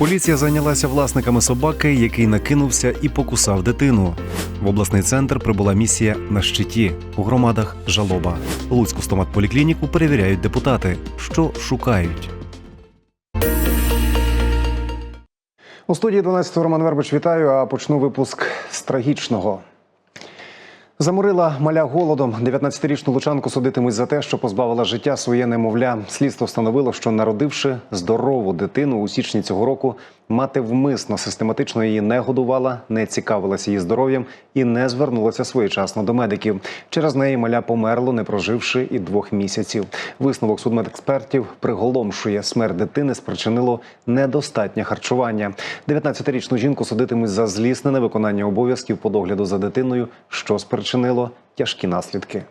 Поліція зайнялася власниками собаки, який накинувся і покусав дитину. В обласний центр прибула місія на щиті у громадах жалоба. Луцьку стоматполіклініку перевіряють депутати, що шукають. У студії 12 Роман Вербич вітаю. А почну випуск з трагічного. Заморила маля голодом. 19-річну лучанку судитимуть за те, що позбавила життя своє немовля. Слідство встановило, що народивши здорову дитину у січні цього року, мати вмисно систематично її не годувала, не цікавилася її здоров'ям і не звернулася своєчасно до медиків. Через неї маля померло, не проживши і двох місяців. Висновок судмедекспертів приголомшує смерть дитини спричинило недостатнє харчування. 19-річну жінку судитимуть за злісне невиконання обов'язків по догляду за дитиною, що спричинило тяжкі наслідки.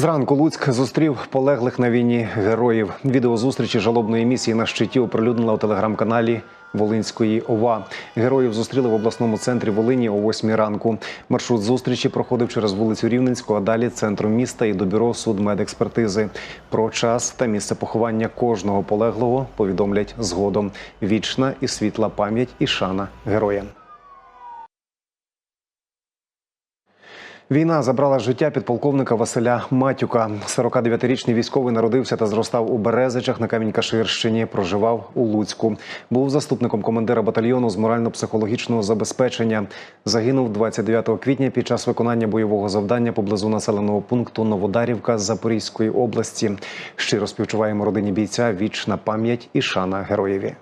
Зранку Луцьк зустрів полеглих на війні героїв. Відео зустрічі жалобної місії на щиті оприлюднила у телеграм-каналі Волинської ОВА. Героїв зустріли в обласному центрі Волині о 8 ранку. Маршрут зустрічі проходив через вулицю Рівненську, а далі центром міста і до бюро судмедекспертизи. Про час та місце поховання кожного полеглого повідомлять згодом. Вічна і світла пам'ять і шана героям. Війна забрала життя підполковника Василя Матюка. 49-річний військовий народився та зростав у Березичах на Камінь-Каширщині. Проживав у Луцьку. Був заступником командира батальйону з морально-психологічного забезпечення. Загинув 29 квітня під час виконання бойового завдання поблизу населеного пункту Новодарівка Запорізької області. Щиро співчуваємо родині бійця. Вічна пам'ять і шана героєві.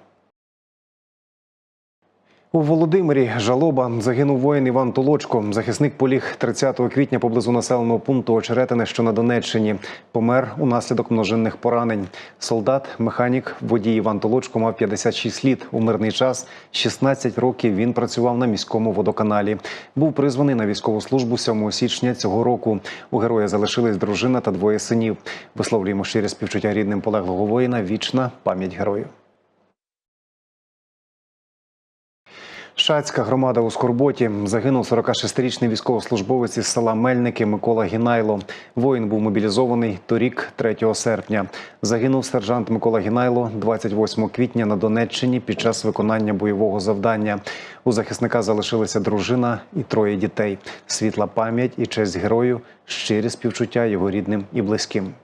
У Володимирі жалоба загинув воїн Іван Толочко. Захисник поліг 30 квітня поблизу населеного пункту Очеретине, що на Донеччині. Помер унаслідок множинних поранень. Солдат, механік, водій Іван Толочко мав 56 літ. У мирний час 16 років він працював на міському водоканалі. Був призваний на військову службу 7 січня цього року. У героя залишились дружина та двоє синів. Висловлюємо щирі співчуття рідним полеглого воїна. Вічна пам'ять герою. Шацька громада у Скорботі загинув 46-річний військовослужбовець із села Мельники Микола Гінайло. Воїн був мобілізований торік, 3 серпня. Загинув сержант Микола Гінайло 28 квітня на Донеччині під час виконання бойового завдання. У захисника залишилися дружина і троє дітей. Світла пам'ять і честь герою, щирі співчуття його рідним і близьким.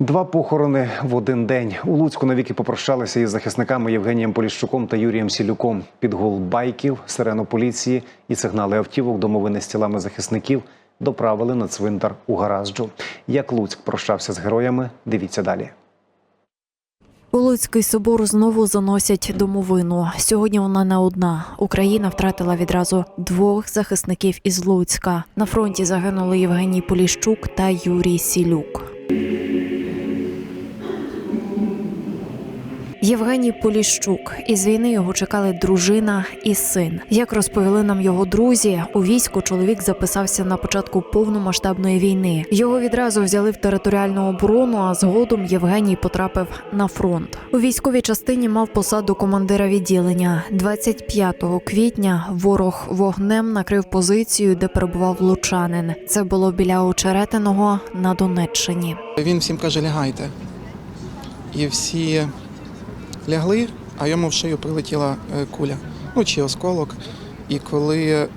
Два похорони в один день у Луцьку навіки попрощалися із захисниками Євгенієм Поліщуком та Юрієм Сілюком. Під гул байків, сирену поліції і сигнали автівок домовини з тілами захисників доправили на цвинтар у Гаразджу. Як Луцьк прощався з героями, дивіться далі. У Луцький собор знову заносять домовину. Сьогодні вона не одна. Україна втратила відразу двох захисників із Луцька. На фронті загинули Євгеній Поліщук та Юрій Сілюк. Євгеній Поліщук із війни його чекали дружина і син. Як розповіли нам його друзі, у війську чоловік записався на початку повномасштабної війни. Його відразу взяли в територіальну оборону. А згодом Євгеній потрапив на фронт. У військовій частині мав посаду командира відділення. 25 квітня ворог вогнем накрив позицію, де перебував лучанин. Це було біля Очеретиного на Донеччині. Він всім каже, лягайте. І всі лягли, а йому в шию прилетіла е, куля, ну чи осколок. І коли е,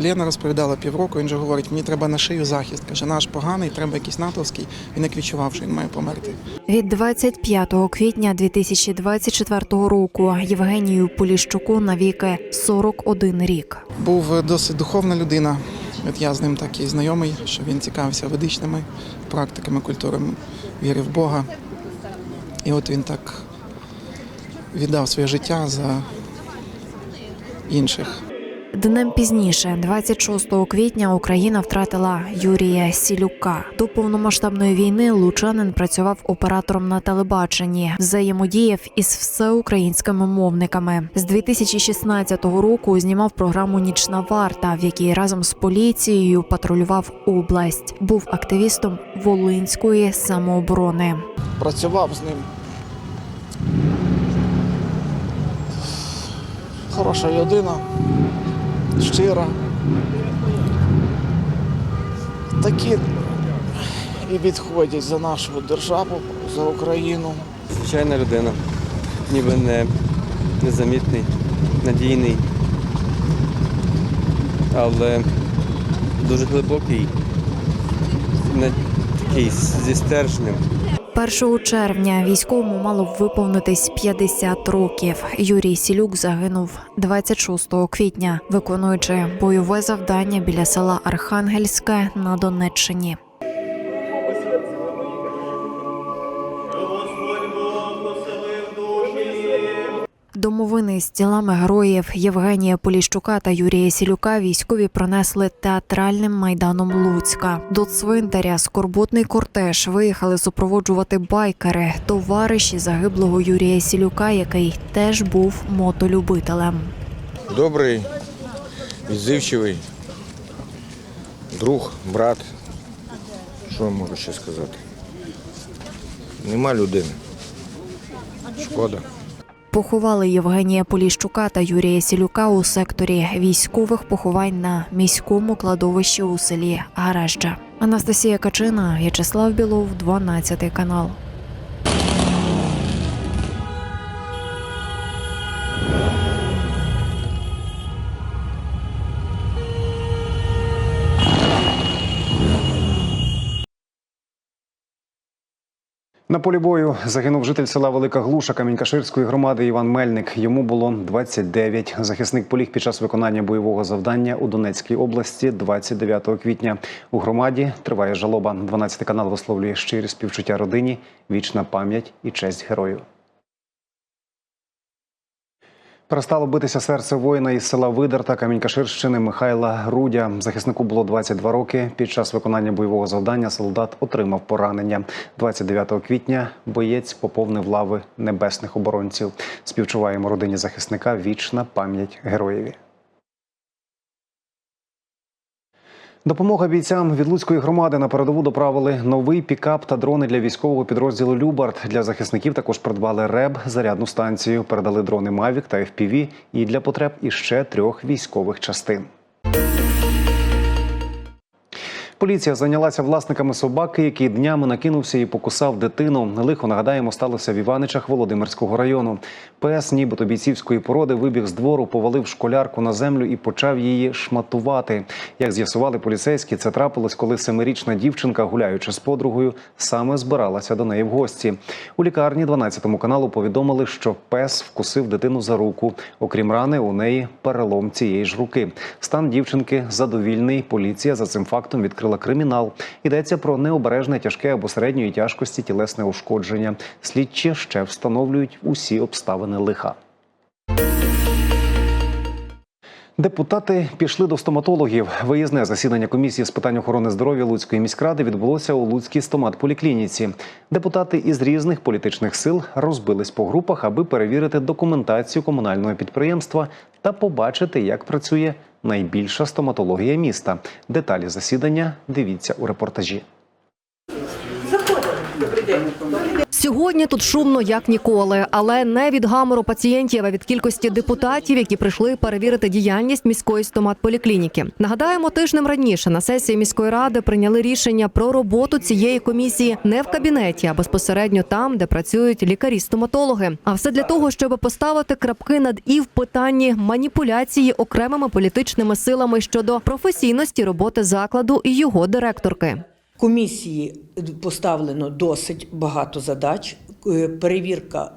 Лена розповідала півроку, він же говорить, мені треба на шию захист. Каже, наш поганий, треба якийсь натовський. Він як відчував, що він має померти. Від 25 квітня 2024 року Євгенію Поліщуку навіки 41 рік. Був досить духовна людина. От я з ним так і знайомий, що він цікавився ведичними практиками, культурами, вірив в Бога. І от він так віддав своє життя за інших. Днем пізніше, 26 квітня, Україна втратила Юрія Сілюка. До повномасштабної війни Лучанин працював оператором на телебаченні, взаємодіяв із всеукраїнськими мовниками. З 2016 року знімав програму Нічна варта, в якій разом з поліцією патрулював область. Був активістом Волинської самооборони. Працював з ним. Хороша людина, щира. Такі і відходять за нашу державу, за Україну. Звичайна людина, ніби не незамітний, надійний, але дуже глибокий, такий зі стержнем. 1 червня військовому мало виповнитись 50 років. Юрій Сілюк загинув 26 квітня, виконуючи бойове завдання біля села Архангельське на Донеччині. Домовини з тілами героїв Євгенія Поліщука та Юрія Сілюка військові пронесли театральним майданом Луцька. До цвинтаря скорботний кортеж виїхали супроводжувати байкери, товариші загиблого Юрія Сілюка, який теж був мотолюбителем. Добрий, відзивчивий, друг, брат. Що я можу ще сказати? Нема людини. Шкода. Поховали Євгенія Поліщука та Юрія Сілюка у секторі військових поховань на міському кладовищі у селі Гаражджа. Анастасія Качина, В'ячеслав Білов, 12 канал. На полі бою загинув житель села Велика Глуша Камінькаширської громади Іван Мельник. Йому було 29. Захисник поліг під час виконання бойового завдання у Донецькій області 29 квітня. У громаді триває жалоба. 12 канал висловлює щирі співчуття родині, вічна пам'ять і честь герою. Перестало битися серце воїна із села Видер та Камінькаширщини Михайла Грудя. Захиснику було 22 роки. Під час виконання бойового завдання солдат отримав поранення. 29 квітня боєць поповнив лави небесних оборонців. Співчуваємо родині захисника. Вічна пам'ять героєві. Допомога бійцям від Луцької громади на передову доправили новий пікап та дрони для військового підрозділу Любард. Для захисників також придбали РЕБ, зарядну станцію, передали дрони Мавік та ФПВ і для потреб іще трьох військових частин. Поліція зайнялася власниками собаки, який днями накинувся і покусав дитину. Лихо нагадаємо, сталося в Іваничах Володимирського району. Пес, нібито бійцівської породи, вибіг з двору, повалив школярку на землю і почав її шматувати. Як з'ясували поліцейські, це трапилось, коли семирічна дівчинка, гуляючи з подругою, саме збиралася до неї в гості. У лікарні 12 каналу повідомили, що пес вкусив дитину за руку. Окрім рани, у неї перелом цієї ж руки. Стан дівчинки задовільний. Поліція за цим фактом відкрила кримінал. Йдеться про необережне тяжке або середньої тяжкості тілесне ушкодження. Слідчі ще встановлюють усі обставини лиха. Депутати пішли до стоматологів. Виїзне засідання комісії з питань охорони здоров'я Луцької міськради відбулося у Луцькій стоматполіклініці. Депутати із різних політичних сил розбились по групах, аби перевірити документацію комунального підприємства та побачити, як працює найбільша стоматологія міста. Деталі засідання дивіться у репортажі. Сьогодні тут шумно як ніколи, але не від гамору пацієнтів, а від кількості депутатів, які прийшли перевірити діяльність міської стоматполіклініки. Нагадаємо, тижнем раніше на сесії міської ради прийняли рішення про роботу цієї комісії не в кабінеті, а безпосередньо там, де працюють лікарі-стоматологи. А все для того, щоб поставити крапки над і в питанні маніпуляції окремими політичними силами щодо професійності роботи закладу і його директорки. Комісії поставлено досить багато задач. Е, Перевірка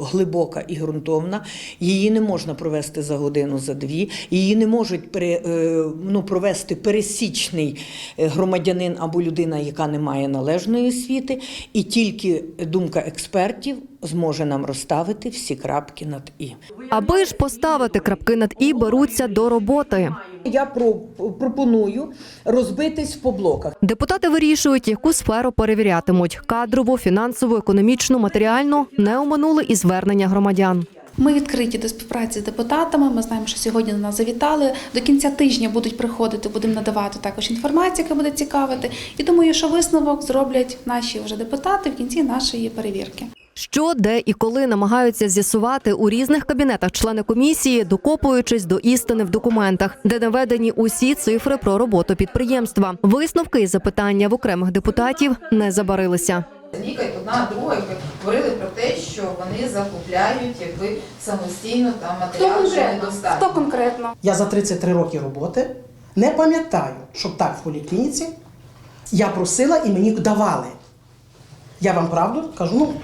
глибока і ґрунтовна. Її не можна провести за годину, за дві. Її не можуть пере, е, ну, провести пересічний е, громадянин або людина, яка не має належної освіти. І тільки думка експертів зможе нам розставити всі крапки над і. Аби ж поставити крапки над і беруться до роботи. Я про, пропоную розбитись по блоках. Депутати вирішують, яку сферу перевірятимуть: кадрову, фінансову, економічну, матеріальну не оминули і звернення громадян. Ми відкриті до співпраці з депутатами. Ми знаємо, що сьогодні до нас завітали. До кінця тижня будуть приходити, будемо надавати також інформацію, яка буде цікавити. І думаю, що висновок зроблять наші вже депутати в кінці нашої перевірки. Що, де і коли намагаються з'ясувати у різних кабінетах члени комісії, докопуючись до істини в документах, де наведені усі цифри про роботу підприємства. Висновки і запитання в окремих депутатів не забарилися. Віка і одна друга якби, говорили про те, що вони закупляють якби самостійно там матеріал, матеріали, що недостатньо. Хто конкретно? Я за 33 роки роботи не пам'ятаю, щоб так в поліклініці я просила і мені давали. Я вам правду кажу, ну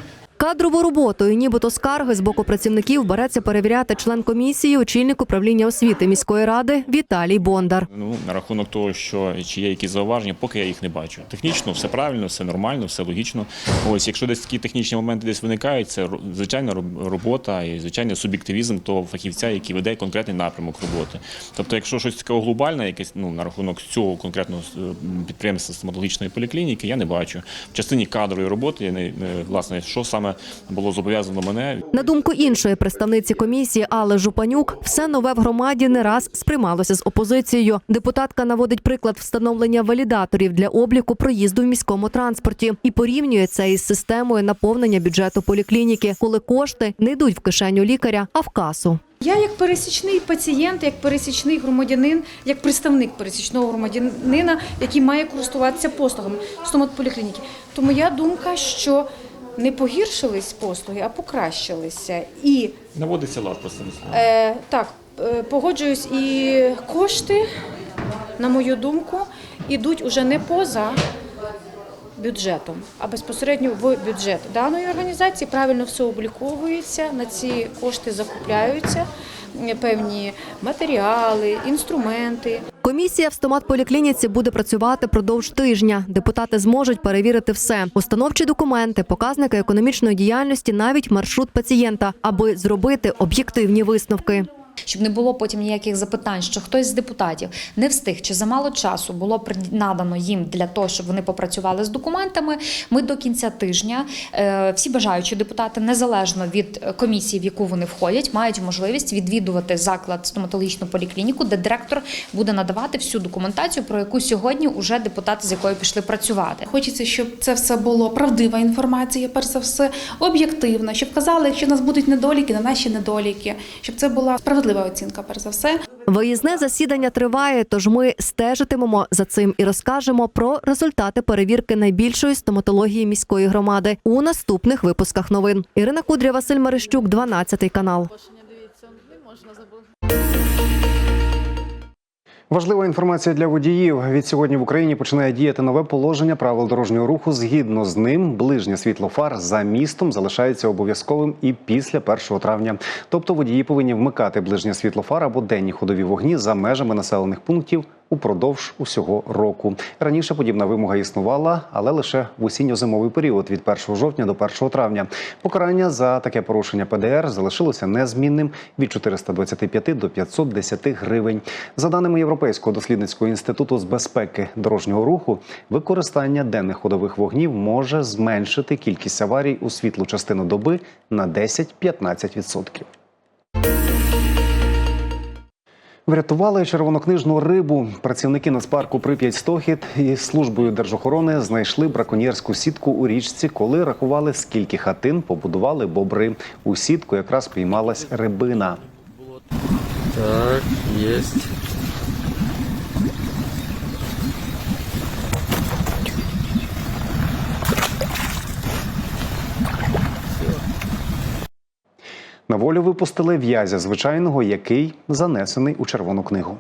Кадрову роботу і нібито скарги з боку працівників береться перевіряти член комісії, очільник управління освіти міської ради Віталій Бондар. Ну, на рахунок того, що чи є якісь зауваження, поки я їх не бачу. Технічно все правильно, все нормально, все логічно. Ось, якщо десь такі технічні моменти десь виникають, це звичайна робота і звичайний суб'єктивізм того фахівця, який веде конкретний напрямок роботи. Тобто, якщо щось таке глобальне, якесь ну на рахунок цього конкретного е, підприємства стоматологічної поліклініки, я не бачу. В частині кадрової роботи я не е, власне, що саме було зобов'язано мене, На думку іншої представниці комісії Алли Жупанюк, все нове в громаді не раз сприймалося з опозицією. Депутатка наводить приклад встановлення валідаторів для обліку проїзду в міському транспорті і порівнює це із системою наповнення бюджету поліклініки, коли кошти не йдуть в кишеню лікаря, а в касу. Я як пересічний пацієнт, як пересічний громадянин, як представник пересічного громадянина, який має користуватися послугами стоматполіклініки. То моя думка, що не погіршились послуги, а покращилися. І наводиться лад просто. Е, так, е, погоджуюсь, і кошти, на мою думку, ідуть уже не поза бюджетом, а безпосередньо в бюджет даної організації. Правильно все обліковується, на ці кошти закупляються е, певні матеріали, інструменти. Комісія в стоматполіклініці буде працювати продовж тижня. Депутати зможуть перевірити все: установчі документи, показники економічної діяльності, навіть маршрут пацієнта, аби зробити об'єктивні висновки. Щоб не було потім ніяких запитань, що хтось з депутатів не встиг чи замало часу було надано їм для того, щоб вони попрацювали з документами. Ми до кінця тижня е, всі бажаючі депутати, незалежно від комісії, в яку вони входять, мають можливість відвідувати заклад стоматологічну поліклініку, де директор буде надавати всю документацію, про яку сьогодні уже депутати, з якою пішли працювати. Хочеться, щоб це все було правдива інформація, перш за все, об'єктивна, щоб казали, якщо в нас будуть недоліки, на наші недоліки, щоб це була справедлива оцінка, перш за все. Виїзне засідання триває, тож ми стежитимемо за цим і розкажемо про результати перевірки найбільшої стоматології міської громади у наступних випусках новин. Ірина Кудря, Василь Мерещук, 12 канал. Важлива інформація для водіїв. Від сьогодні в Україні починає діяти нове положення правил дорожнього руху. Згідно з ним, ближнє світло фар за містом залишається обов'язковим і після 1 травня. Тобто водії повинні вмикати ближнє світло фар або денні ходові вогні за межами населених пунктів упродовж усього року. Раніше подібна вимога існувала, але лише в осінньо-зимовий період від 1 жовтня до 1 травня. Покарання за таке порушення ПДР залишилося незмінним від 425 до 510 гривень. За даними Європейського дослідницького інституту з безпеки дорожнього руху, використання денних ходових вогнів може зменшити кількість аварій у світлу частину доби на 10-15%. Врятували червонокнижну рибу. Працівники Нацпарку Прип'ять Стохід і службою держохорони знайшли браконьєрську сітку у річці, коли рахували, скільки хатин побудували бобри. У сітку якраз піймалась рибина. Так, єсть. На волю випустили в'язя звичайного, який занесений у червону книгу.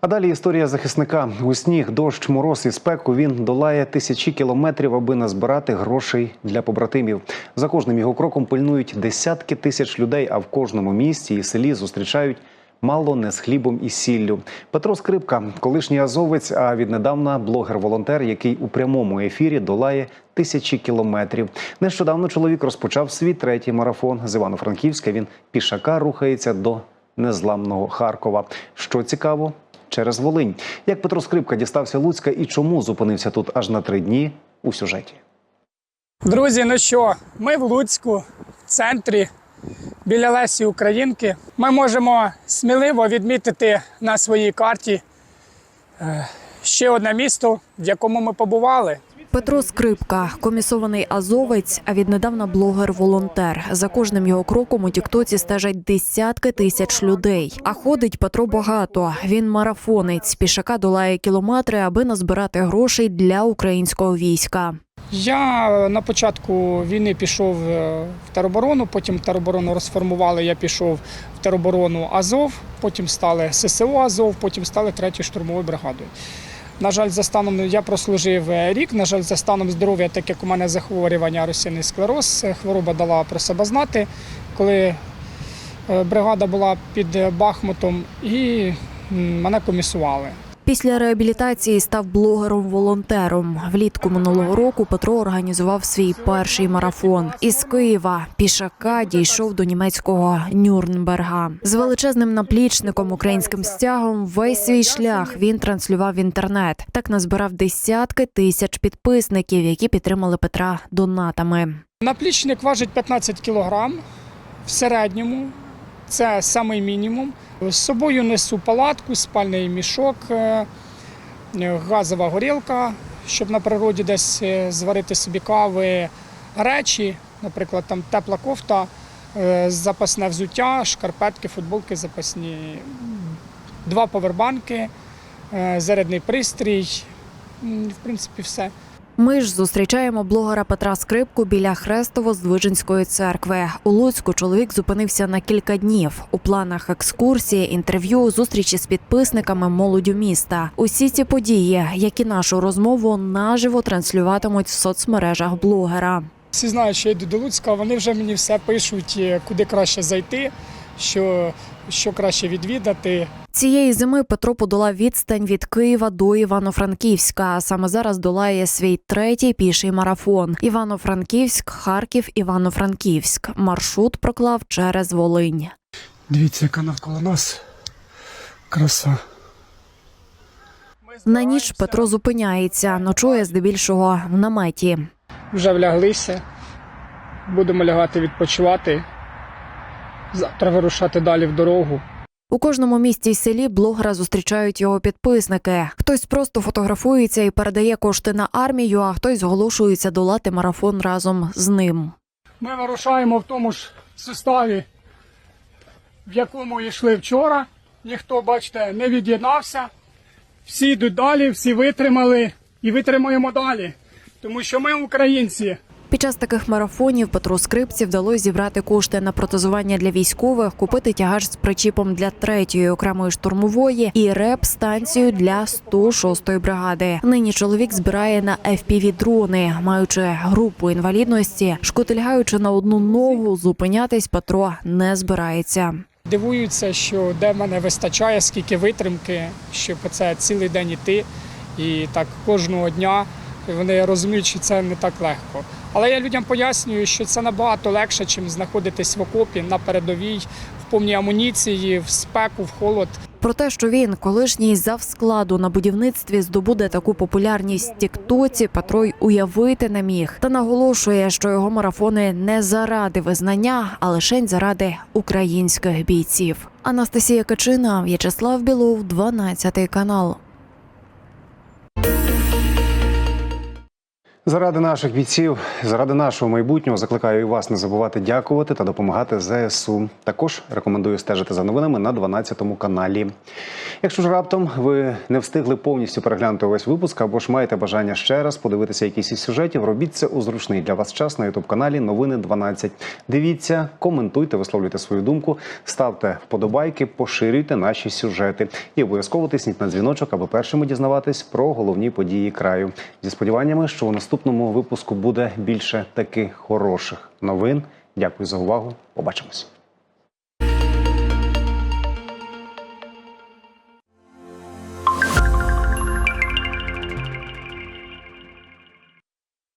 А далі історія захисника. У сніг, дощ, мороз і спеку він долає тисячі кілометрів, аби назбирати грошей для побратимів. За кожним його кроком пильнують десятки тисяч людей, а в кожному місті і селі зустрічають мало не з хлібом і сіллю. Петро Скрипка, колишній азовець, а віднедавна блогер-волонтер, який у прямому ефірі долає тисячі кілометрів. Нещодавно чоловік розпочав свій третій марафон з Івано-Франківська. Він пішака рухається до незламного Харкова. Що цікаво, через Волинь. Як Петро Скрипка дістався Луцька і чому зупинився тут аж на три дні у сюжеті. Друзі, ну що, ми в Луцьку, в центрі, біля Лесі Українки. Ми можемо сміливо відмітити на своїй карті е, ще одне місто, в якому ми побували. Петро Скрипка, комісований азовець, а віднедавна блогер-волонтер. За кожним його кроком у Тіктоці стежать десятки тисяч людей. А ходить Петро багато. Він марафонець. Пішака долає кілометри, аби назбирати грошей для українського війська. Я на початку війни пішов е, в тероборону, потім тероборону розформували. Я пішов в тероборону Азов, потім стали ССО Азов, потім стали третьою штурмовою бригадою. На жаль, за станом я прослужив е, рік. На жаль, за станом здоров'я, так як у мене захворювання російний склероз, е, хвороба дала про себе знати, коли бригада була під Бахмутом, і мене комісували. Після реабілітації став блогером-волонтером. Влітку минулого року Петро організував свій перший марафон. Із Києва пішака дійшов до німецького Нюрнберга. З величезним наплічником, українським стягом, весь свій шлях він транслював в інтернет. Так назбирав десятки тисяч підписників, які підтримали Петра донатами. Наплічник важить 15 кілограм в середньому. Це самий мінімум. З собою несу палатку, спальний мішок, е, газова горілка, щоб на природі десь е, зварити собі кави, речі, наприклад, там тепла кофта, е, запасне взуття, шкарпетки, футболки запасні, два повербанки, зарядний пристрій. В принципі, все. Ми ж зустрічаємо блогера Петра Скрипку біля Хрестово-Здвиженської церкви. У Луцьку чоловік зупинився на кілька днів. У планах екскурсії, інтерв'ю, зустрічі з підписниками молоддю міста. Усі ці події, як і нашу розмову, наживо транслюватимуть в соцмережах блогера. Всі знають, що я йду до Луцька, вони вже мені все пишуть, е, куди краще зайти, що, що краще відвідати. Цієї зими Петро подолав відстань від Києва до Івано-Франківська. а Саме зараз долає свій третій піший марафон. Івано-Франківськ, Харків, Івано-Франківськ. Маршрут проклав через Волинь. Дивіться, яка навколо нас краса. На ніч Петро зупиняється, ночує здебільшого в наметі. Вже вляглися, будемо лягати відпочивати. Завтра вирушати далі в дорогу. У кожному місті й селі блогера зустрічають його підписники. Хтось просто фотографується і передає кошти на армію, а хтось зголошується долати марафон разом з ним. Ми вирушаємо в тому ж составі, в якому йшли вчора. Ніхто, бачите, не від'єднався. Всі йдуть далі, всі витримали і витримаємо далі. Тому що ми українці. Під час таких марафонів Петру Скрипці вдалося зібрати кошти на протезування для військових, купити тягач з причіпом для третьої окремої штурмової і реп-станцію для 106-ї бригади. Нині чоловік збирає на fpv дрони, маючи групу інвалідності, шкотильгаючи на одну ногу, зупинятись Петро не збирається. Дивуються, що де мене вистачає, скільки витримки, щоб це цілий день іти. І так кожного дня вони розуміють, що це не так легко. Але я людям пояснюю, що це набагато легше, ніж знаходитись в окопі на передовій, в повній амуніції, в спеку, в холод. Про те, що він, колишній завскладу на будівництві, здобуде таку популярність Тіктоці, Петро й уявити не міг. Та наголошує, що його марафони не заради визнання, а лише заради українських бійців. Анастасія Качина, В'ячеслав Білов, 12 канал. Заради наших бійців, заради нашого майбутнього закликаю і вас не забувати дякувати та допомагати ЗСУ. Також рекомендую стежити за новинами на 12 каналі. Якщо ж раптом ви не встигли повністю переглянути увесь випуск або ж маєте бажання ще раз подивитися якісь із сюжетів, робіть це у зручний для вас час на ютуб каналі Новини 12. Дивіться, коментуйте, висловлюйте свою думку, ставте вподобайки, поширюйте наші сюжети і обов'язково тисніть на дзвіночок, аби першими дізнаватись про головні події краю. Зі сподіваннями, що у наступному випуску буде більше таких хороших новин. Дякую за увагу. Побачимось.